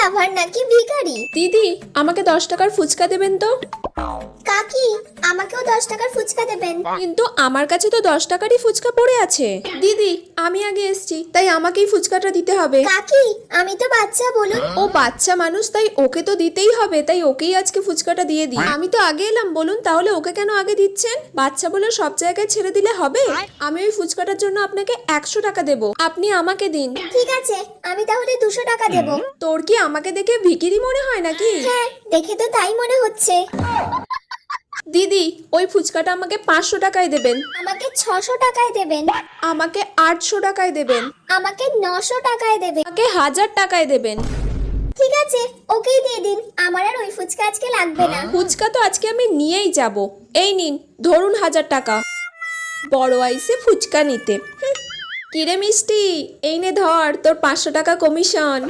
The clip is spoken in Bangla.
লাভার নাকি ভিখারি। দিদি আমাকে দশ টাকার ফুচকা দেবেন তো? কাকি আমাকেও দশ টাকার ফুচকা দেবেন। কিন্তু আমার কাছে তো দশ টাকারই ফুচকা পড়ে আছে। দিদি আমি আগে এসছি তাই আমাকেই ফুচকাটা দিতে হবে। কাকি আমি তো বাচ্চা বলুন। ও বাচ্চা মানুষ তাই ওকে তো দিতেই হবে তাই ওকেই আজকে ফুচকাটা দিয়ে দিই। আমি তো আগে এলাম বলুন তাহলে ওকে কেন আগে দিচ্ছেন? বাচ্চা বলে সব জায়গায় ছেড়ে দিলে হবে? আমি ওই ফুচকাটার জন্য আপনাকে একশো টাকা দেবো। আপনি আমাকে দিন। ঠিক আছে আমি তাহলে দুশো টাকা দেব। তোর কি আমাকে দেখে ভিকিরি মনে হয় নাকি? হ্যাঁ দেখে তো তাই মনে হচ্ছে। দিদি ওই ফুচকাটা আমাকে পাঁচশো টাকায় দেবেন। আমাকে ছশো টাকায় দেবেন। আমাকে আটশো টাকায় দেবেন। আমাকে নশো টাকায় দেবেন। আমাকে হাজার টাকায় দেবেন। ঠিক আছে ওকেই দিয়ে দিন। আমার আর ওই ফুচকা আজকে লাগবে না। ফুচকা তো আজকে আমি নিয়েই যাব। এই নিন ধরুন হাজার টাকা। বড় আইসে ফুচকা নিতে। কিরে মিষ্টি এই নে ধর তোর পাঁচশো টাকা কমিশন।